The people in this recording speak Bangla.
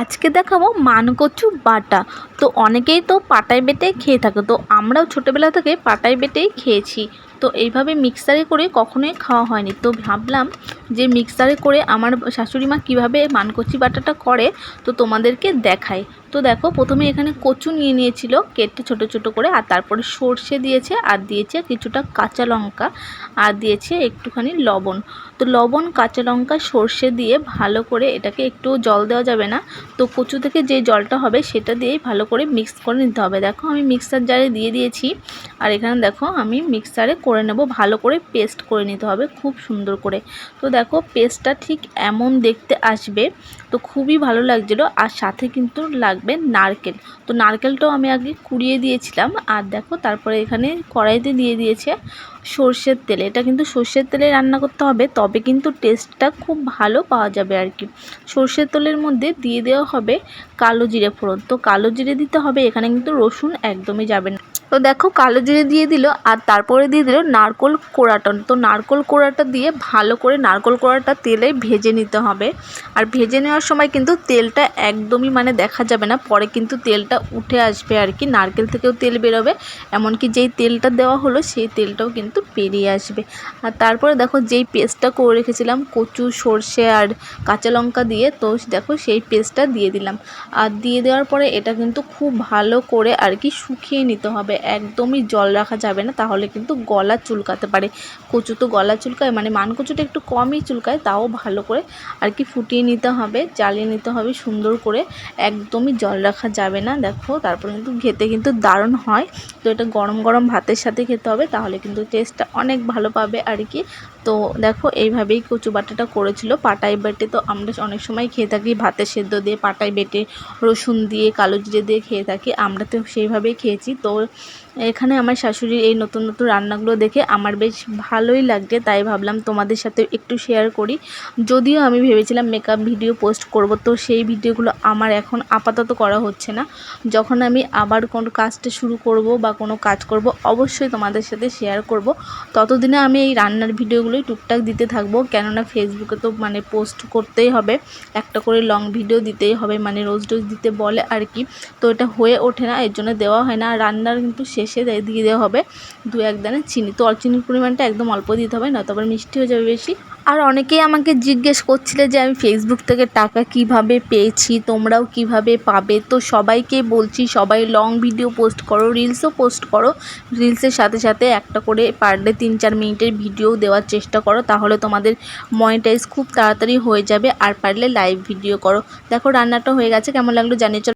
আজকে দেখাবো মানকচু বাটা। তো অনেকেই তো পাটায় বেটে খেয়ে থাকে। তো আমরাও ছোটোবেলা থেকে পাটায় বেটেই খেয়েছি। তো এইভাবে মিক্সারে করে কখনোই খাওয়া হয়নি। তো ভাবলাম যে মিক্সারে করে আমার শাশুড়ি মা কীভাবে মানকচি বাটাটা করে, তো তোমাদেরকে দেখাই। তো দেখো, প্রথমে এখানে কচু নিয়ে নিয়েছিল, কেটে ছোট ছোট করে, আর তারপরে সর্ষে দিয়েছে, আর দিয়েছে কিছুটা কাঁচা লঙ্কা, আর দিয়েছে একটুখানি লবণ। তো লবণ, কাঁচা লঙ্কা, সর্ষে দিয়ে ভালো করে এটাকে একটু জল দেওয়া যাবে না। তো কচু থেকে যে জলটা হবে, সেটা দিয়েই ভালো করে মিক্স করে নিতে হবে। দেখো আমি মিক্সার জারে দিয়ে দিয়েছি। আর এখানে দেখো আমি মিক্সারে করে নেব, ভালো করে পেস্ট করে নিতে হবে খুব সুন্দর করে। তো দেখো পেস্টটা ঠিক এমন দেখতে আসবে, তো খুবই ভালো লাগছিল। আর সাথে কিন্তু লাগবে নারকেল। তো নারকেলটাও আমি আগে কুড়িয়ে দিয়েছিলাম। আর দেখো তারপরে এখানে কড়াইতে দিয়ে দিয়েছে সর্ষের তেল। এটা কিন্তু সর্ষের তেলে রান্না করতে হবে, তবে কিন্তু টেস্টটা খুব ভালো পাওয়া যাবে আর কি। সর্ষের তেলের মধ্যে দিয়ে দেওয়া হবে কালো জিরে ফোড়ন। তো কালো জিরে দিতে হবে এখানে কিন্তু রসুন একদমই যাবে না। তো দেখো কালো জিরে দিয়ে দিল, আর তারপরে দিয়ে দিল নারকোল কোড়াটা। তো নারকোল কোড়াটা দিয়ে ভালো করে নারকোল কোড়াটা তেলে ভেজে নিতে হবে। আর ভেজে নেওয়ার সময় কিন্তু তেলটা একদমই মানে দেখা যাবে না, পরে কিন্তু তেলটা উঠে আসবে আর কি, নারকেল থেকেও তেল বেরোবে। এমনকি যেই তেলটা দেওয়া হলো সেই তেলটাও কিন্তু বেরিয়ে আসবে। আর তারপরে দেখো যেই পেস্টটা করে রেখেছিলাম, কচু, সর্ষে আর কাঁচা লঙ্কা দিয়ে, তো দেখো সেই পেস্টটা দিয়ে দিলাম। আর দিয়ে দেওয়ার পরে এটা কিন্তু খুব ভালো করে আর কি শুকিয়ে নিতে হবে। একদমই জল রাখা যাবে না, তাহলে কিন্তু গলা চুলকাতে পারে। কচু তো গলা চুলকায় মানে মান কচুটা একটু কমই চুলকায়, তাও ভালো করে আর কি ফুটিয়ে নিতে হবে জ্বালিয়ে নিতে হবে সুন্দর করে, একদমই জল রাখা যাবে না, দেখো, তারপরে কিন্তু খেতে কিন্তু দারুণ হয়। তো এটা গরম গরম ভাতের সাথে খেতে হবে, তাহলে কিন্তু টেস্টটা অনেক ভালো পাবে আর কি। তো দেখো, এইভাবেই কচু বাটাটা করেছিল, পাটায় বেটে তো আমরা অনেক সময় খেয়ে থাকি, ভাতের সেদ্ধ দিয়ে পাটায় বেটে, রসুন দিয়ে, কালো জিরে দিয়ে খেয়ে থাকি, আমরা তো সেইভাবেই খেয়েছি। তো এখানে আমার শাশুড়ির এই নতুন নতুন রান্নাগুলো দেখে আমার বেশ ভালোই লাগছে, তাই ভাবলাম তোমাদের সাথে একটু শেয়ার করি। যদিও আমি ভেবেছিলাম মেকআপ ভিডিও পোস্ট করব, তো সেই ভিডিওগুলো আমার এখন আপাতত করা হচ্ছে না। যখন আমি আবার কোনো কাজটা শুরু করব বা কোনো কাজ করব, অবশ্যই তোমাদের সাথে শেয়ার করব। ততদিনে আমি এই রান্নার ভিডিওগুলোই টুকটাক দিতে থাকব, কেননা ফেসবুকে তো মানে পোস্ট করতেই হবে। একটা করে লং ভিডিও দিতেই হবে মানে রোজ রোজ দিতে বলে আর কি। তো এটা হয়ে ওঠে না, এর জন্য দেওয়া হয় না। রান্নার কিন্তু শেষে দিয়ে দেওয়া হবে। দু এক দানা চিনি। তো চিনির পরিমাণটা একদম অল্প দিতে হবে, নয়তো আবার মিষ্টি হয়ে যাবে বেশি। আর অনেকেই আমাকে জিজ্ঞেস করছিলে যে আমি ফেসবুক থেকে টাকা কীভাবে পেয়েছি, তোমরাও কীভাবে পাবে? তো সবাইকে বলছি, সবাই লং ভিডিও পোস্ট করো রিলসও পোস্ট করো। রিলসের সাথে সাথে একটা করে পার ডে তিন চার মিনিটের ভিডিও দেওয়ার চেষ্টা করো, তাহলে তোমাদের মনিটাইজ খুব তাড়াতাড়ি হয়ে যাবে। আর পারলে লাইভ ভিডিও করো। দেখো রান্নাটা হয়ে গেছে, কেমন লাগল জানিয়ে